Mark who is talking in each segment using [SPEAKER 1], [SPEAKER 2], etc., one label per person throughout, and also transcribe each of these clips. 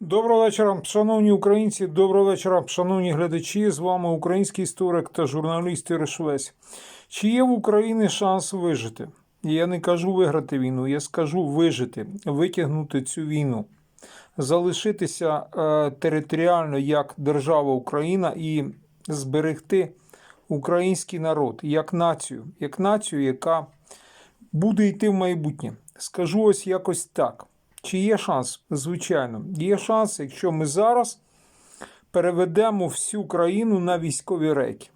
[SPEAKER 1] Доброго вечора, шановні українці, доброго вечора, шановні глядачі. З вами український історик та журналіст Ірешвець. Чи є в Україні шанс вижити? Я не кажу виграти війну, я скажу вижити, витягнути цю війну, залишитися е, територіально як держава Україна і зберегти український народ як націю, як націю, яка буде йти в майбутнє. Скажу ось якось так. Чи є шанс? Звичайно, є шанс, якщо ми зараз переведемо всю країну на військові рейки.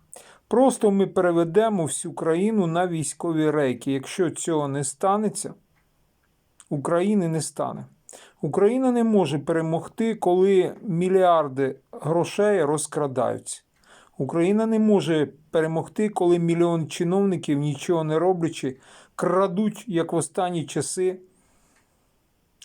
[SPEAKER 1] Просто ми переведемо всю країну на військові рейки. Якщо цього не станеться, України не стане. Україна не може перемогти, коли мільярди грошей розкрадаються. Україна не може перемогти, коли мільйон чиновників, нічого не роблячи, крадуть, як в останні часи,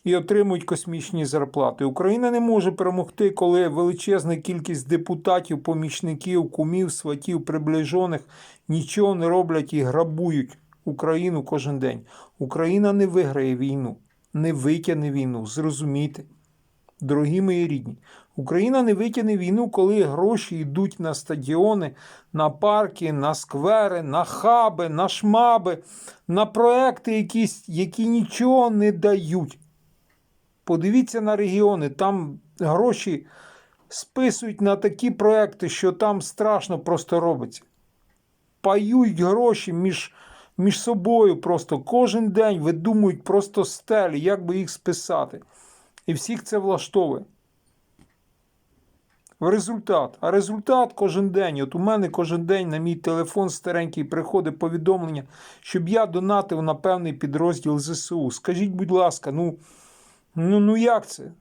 [SPEAKER 1] і отримують космічні зарплати. Україна не може перемогти, коли величезна кількість депутатів, помічників, кумів, сватів, приближених нічого не роблять і грабують Україну кожен день. Україна не виграє війну, не витягне війну. Зрозумійте, дорогі мої рідні. Україна не витягне війну, коли гроші йдуть на стадіони, на парки, на сквери, на хаби, на шмаби, на проекти, якісь, які нічого не дають. Подивіться на регіони, там гроші списують на такі проекти, що там страшно просто робиться. Паюють гроші між, між собою просто кожен день видумують просто стелі, як би їх списати. І всіх це влаштовує. Результат. А результат кожен день. От у мене кожен день на мій телефон старенький приходить повідомлення, щоб я донатив на певний підрозділ ЗСУ. Скажіть, будь ласка, ну. Ну, ну як це?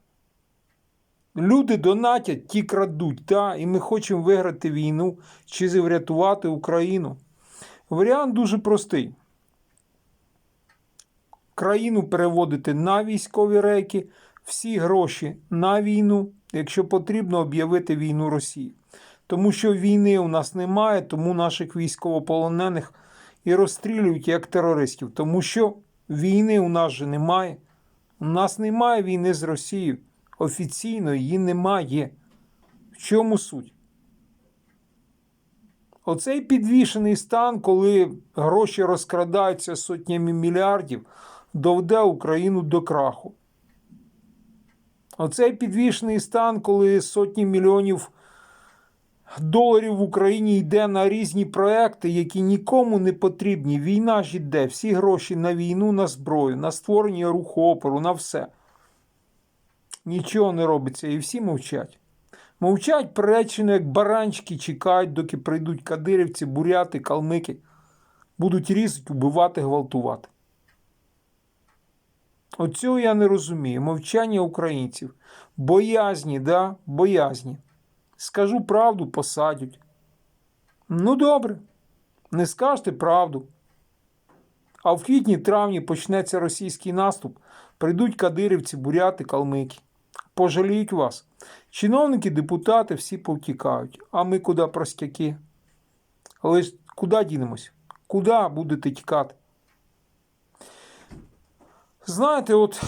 [SPEAKER 1] Люди донатять, ті крадуть, та? і ми хочемо виграти війну чи врятувати Україну. Варіант дуже простий. Країну переводити на військові рейки, всі гроші на війну, якщо потрібно об'явити війну Росії. Тому що війни у нас немає, тому наших військовополонених і розстрілюють як терористів. Тому що війни у нас же немає. У нас немає війни з Росією. Офіційно її немає. В чому суть? Оцей підвішений стан, коли гроші розкрадаються сотнями мільярдів, доведе Україну до краху. Оцей підвішений стан, коли сотні мільйонів доларів в Україні йде на різні проекти, які нікому не потрібні. Війна ж йде, всі гроші на війну, на зброю, на створення руху опору, на все. Нічого не робиться, і всі мовчать. Мовчать приречено, як баранчики, чекають, доки прийдуть кадирівці, буряти, калмики, будуть різати, убивати, гвалтувати. Оцього я не розумію. Мовчання українців. Боязні, да? Боязні. Скажу правду, посадять. Ну, добре, не скажете правду. А в квітні-травні почнеться російський наступ, прийдуть кадирівці, буряти, калмики. Пожаліють вас. Чиновники, депутати всі повтікають. А ми куди простяки? Але ж куди дінемось? Куди будете тікати? Знаєте, от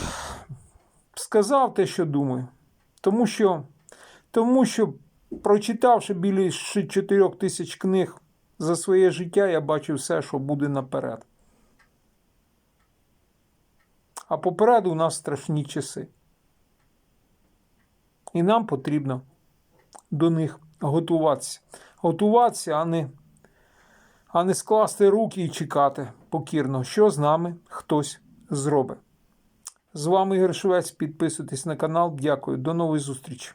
[SPEAKER 1] сказав те, що думаю. Тому що, тому що прочитавши більше 4 тисяч книг за своє життя, я бачив все, що буде наперед. А попереду у нас страшні часи. І нам потрібно до них готуватися. Готуватися, а не, а не скласти руки і чекати покірно, що з нами хтось зробить. З вами Ігор Швець. Підписуйтесь на канал. Дякую. До нової зустрічі.